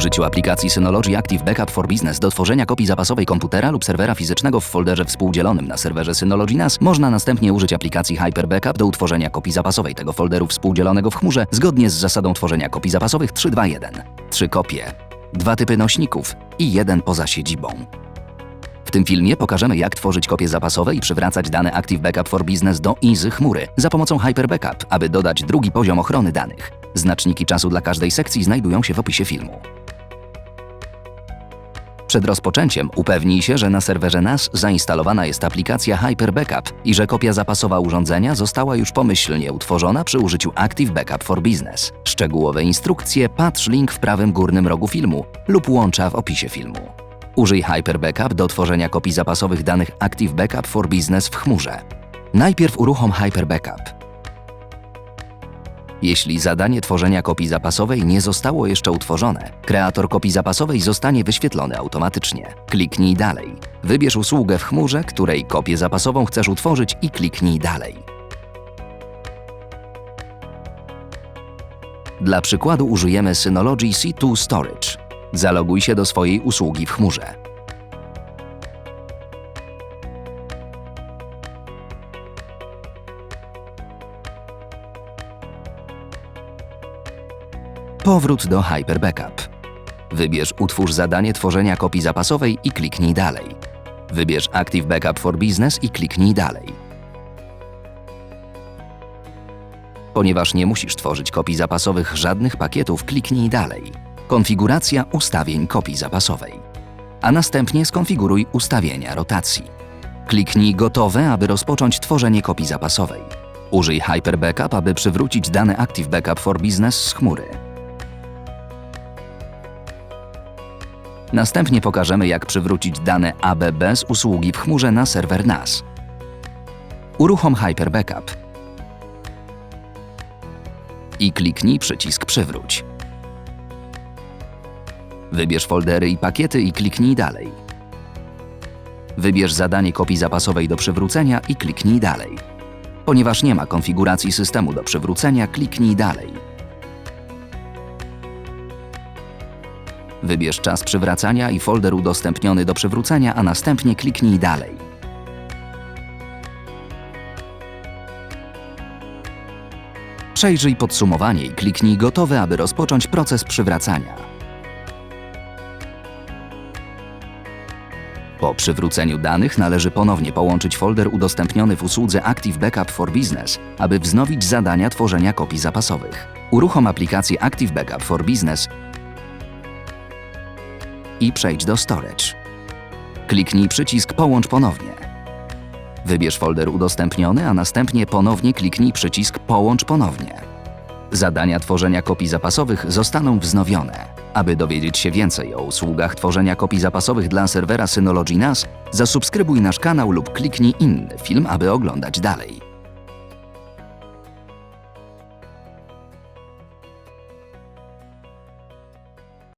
użyciu aplikacji Synology Active Backup for Business do tworzenia kopii zapasowej komputera lub serwera fizycznego w folderze współdzielonym na serwerze Synology NAS, można następnie użyć aplikacji Hyper Backup do utworzenia kopii zapasowej tego folderu współdzielonego w chmurze zgodnie z zasadą tworzenia kopii zapasowych 321. Trzy kopie, dwa typy nośników i jeden poza siedzibą. W tym filmie pokażemy, jak tworzyć kopie zapasowe i przywracać dane Active Backup for Business do Easy chmury za pomocą Hyper Backup, aby dodać drugi poziom ochrony danych. Znaczniki czasu dla każdej sekcji znajdują się w opisie filmu. Przed rozpoczęciem upewnij się, że na serwerze NAS zainstalowana jest aplikacja Hyper Backup i że kopia zapasowa urządzenia została już pomyślnie utworzona przy użyciu Active Backup for Business. Szczegółowe instrukcje patrz link w prawym górnym rogu filmu lub łącza w opisie filmu. Użyj Hyper Backup do tworzenia kopii zapasowych danych Active Backup for Business w chmurze. Najpierw uruchom Hyper Backup. Jeśli zadanie tworzenia kopii zapasowej nie zostało jeszcze utworzone, kreator kopii zapasowej zostanie wyświetlony automatycznie. Kliknij Dalej. Wybierz usługę w chmurze, której kopię zapasową chcesz utworzyć i kliknij Dalej. Dla przykładu użyjemy Synology C2 Storage. Zaloguj się do swojej usługi w chmurze. Powrót do Hyper Backup. Wybierz Utwórz zadanie tworzenia kopii zapasowej i kliknij Dalej. Wybierz Active Backup for Business i kliknij Dalej. Ponieważ nie musisz tworzyć kopii zapasowych żadnych pakietów, kliknij Dalej. Konfiguracja ustawień kopii zapasowej. A następnie skonfiguruj ustawienia rotacji. Kliknij Gotowe, aby rozpocząć tworzenie kopii zapasowej. Użyj Hyper Backup, aby przywrócić dane Active Backup for Business z chmury. Następnie pokażemy, jak przywrócić dane ABB z usługi w chmurze na serwer NAS. Uruchom Hyper Backup i kliknij przycisk Przywróć. Wybierz foldery i pakiety i kliknij Dalej. Wybierz zadanie kopii zapasowej do przywrócenia i kliknij Dalej. Ponieważ nie ma konfiguracji systemu do przywrócenia, kliknij Dalej. Wybierz czas przywracania i folder udostępniony do przywrócenia, a następnie kliknij Dalej. Przejrzyj podsumowanie i kliknij Gotowe, aby rozpocząć proces przywracania. Po przywróceniu danych należy ponownie połączyć folder udostępniony w usłudze Active Backup for Business, aby wznowić zadania tworzenia kopii zapasowych. Uruchom aplikację Active Backup for Business i przejdź do Storage. Kliknij przycisk Połącz ponownie. Wybierz folder udostępniony, a następnie ponownie kliknij przycisk Połącz ponownie. Zadania tworzenia kopii zapasowych zostaną wznowione. Aby dowiedzieć się więcej o usługach tworzenia kopii zapasowych dla serwera Synology NAS, zasubskrybuj nasz kanał lub kliknij inny film, aby oglądać dalej.